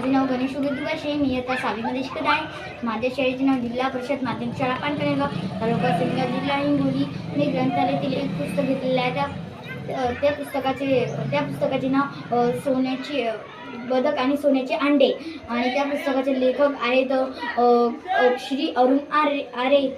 माझे नाव गणेश उगेदुगाशे मी आता सहावीमध्ये शिकत आहे. माझ्या शाळेचे नाव जिल्हा परिषद माध्यमिक शाळा पानकणगाव तालुका सिंगार जिल्हा हिंगोली. मी ग्रंथालयातील एक पुस्तक घेतलेलं आहे. त्या त्या पुस्तकाचे त्या पुस्तकाचे नाव सोन्याची बदक आणि सोन्याचे अंडे. आणि त्या पुस्तकाचे लेखक आहेत श्री अरुण आरे आरे.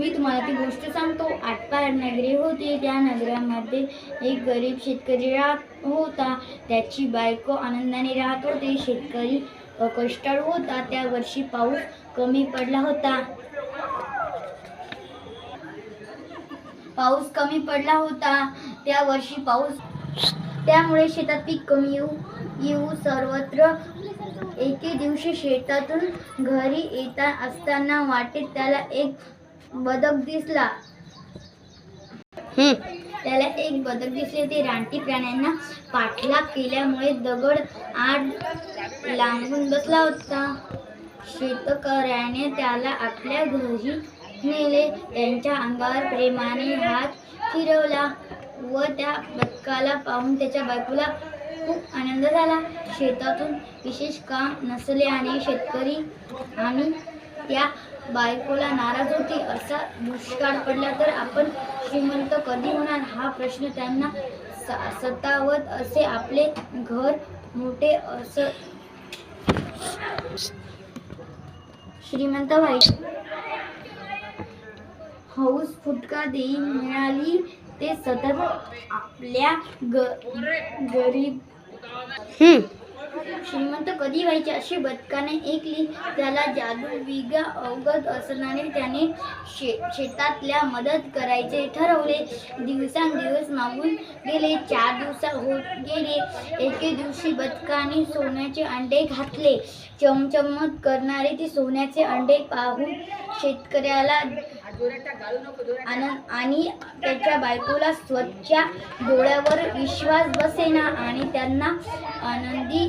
मी तुम्हाला ती गोष्ट सांगतो. आटपार नगरी होती. त्या नगरामध्ये एक गरीब शेतकरी राहत होता. त्याची बायको आनंदाने राहत होती. शेतकरी अ, कष्टाळू होता. त्या वर्षी पाऊस कमी पडला होता. पाऊस कमी पडला होता. त्या वर्षी पाऊस त्यामुळे शेतात पीक कमी येऊ येऊ सर्वत्र एके दिवशी शेतातून घरी येता असताना वाटेत त्याला एक बदक दिसला. त्याला एक बदक दिसले ते रानटी प्राण्यांना पाठलाग केल्यामुळे दगड आड लांबून बसला होता. शेतकऱ्याने त्याला आपल्या घरी नेले. त्यांच्या अंगावर प्रेमाने हात फिरवला व त्या बदकाला पाहून त्याच्या बायकोला खूप आनंद झाला. शेतातून विशेष काम नसल्याने शेतकरी आणि त्या बायकोला नाराज होती असा दुष्काळ पडला तर आपण श्रीमंत कधी होणार हा प्रश्न त्यांना स- सतावत असे आपले घर मोठे अस श्रीमंत भाई हौस फुटका देई मिळाली ते सतत आपल्या ग गरीब हम्म. श्रीमंत कधी व्हायचे अशी बदकाने ऐकली त्याला जादू विगा अवगत असणारे त्याने शे शेतातल्या मदत करायचे ठरवले. दिवसांदिवस मागून गेले चार दिवसा होत गेले. एके दिवशी बदकाने सोन्याचे अंडे घातले. चमचमत करणारे ते सोन्याचे अंडे पाहून शेतकऱ्याला आनंद आणि त्याच्या बायकोला स्वतःच्या डोळ्यावर विश्वास बसेना आणि त्यांना आनंदी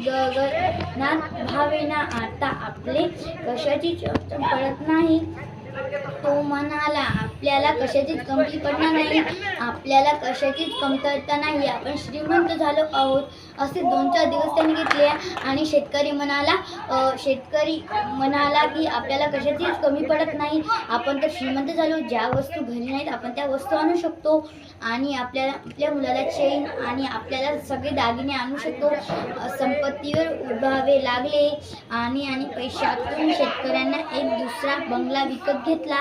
गगनात भावेना आता आपले कशाची अडचण पडत नाही? तो म्हणाला आपल्याला कशाचीच कमती पडणार नाही. आपल्याला कशाचीच कमतरता नाही. आपण श्रीमंत झालो आहोत. असे दोन चार दिवस त्यांनी घेतले आणि शेतकरी म्हणाला शेतकरी म्हणाला की आपल्याला कशाचीच कमी पडत नाही. आपण तर श्रीमंत झालो ज्या वस्तू घरी नाहीत आपण त्या वस्तू आणू शकतो. आणि आपल्याला आपल्या मुलाला चेन आणि आपल्याला सगळे दागिने आणू शकतो. संपत्तीवर उभावे लागले आणि आणि पैशातून शेतकऱ्यांना एक दुसरा बंगला विकत घेतला.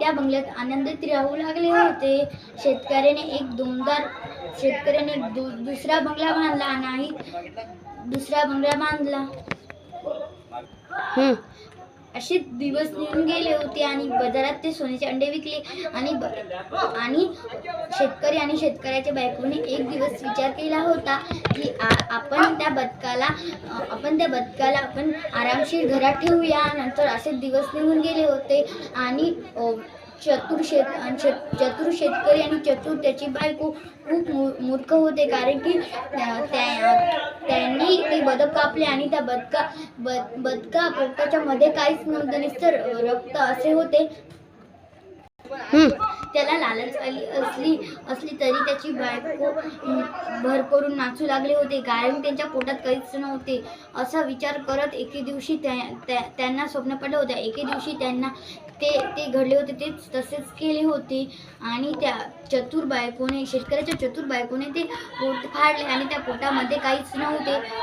त्या बंगल्यात आनंदित राहू लागले होते. शेतकऱ्याने एक दोनदार शेतकऱ्याने दु दुसरा बंगला बांधला नाही. दुसरा बंगला बांधला. असे दिवस निघून गेले होते आणि बाजारात ते सोन्याचे अंडे विकले आणि आणि शेतकरी आणि शेतकऱ्याच्या बायकोने एक दिवस विचार केला होता की आपण त्या बदकाला आपण त्या बदकाला आपण आरामशीर घरात ठेवूया. नंतर असे दिवस निघून गेले होते आणि चतुर शेत चतुर शेतकरी आणि चतुर त्याची बायको खूप मूर्ख होते कारण की त्या- त्यांनी ते बदक कापले आणि त्या बदका बद बदका पोटाच्या मध्ये काहीच नव्हतं निस्तर रक्त असे होते हम्म. त्याला लालच आली असली असली तरी त्याची बायको भर करून नाचू लागले होते. कारण त्यांच्या पोटात काहीच नव्हते. असा विचार करत एके दिवशी त्या- त्या- त्यांना स्वप्न पडलं होतं. एके दिवशी त्यांना ते ते घडले होते. तेच तसेच केले होते. आणि त्या चतुर बायकोने शेतकऱ्याच्या चतुर बायकोने ते पोट फाडले आणि त्या पोटामध्ये काहीच नव्हते.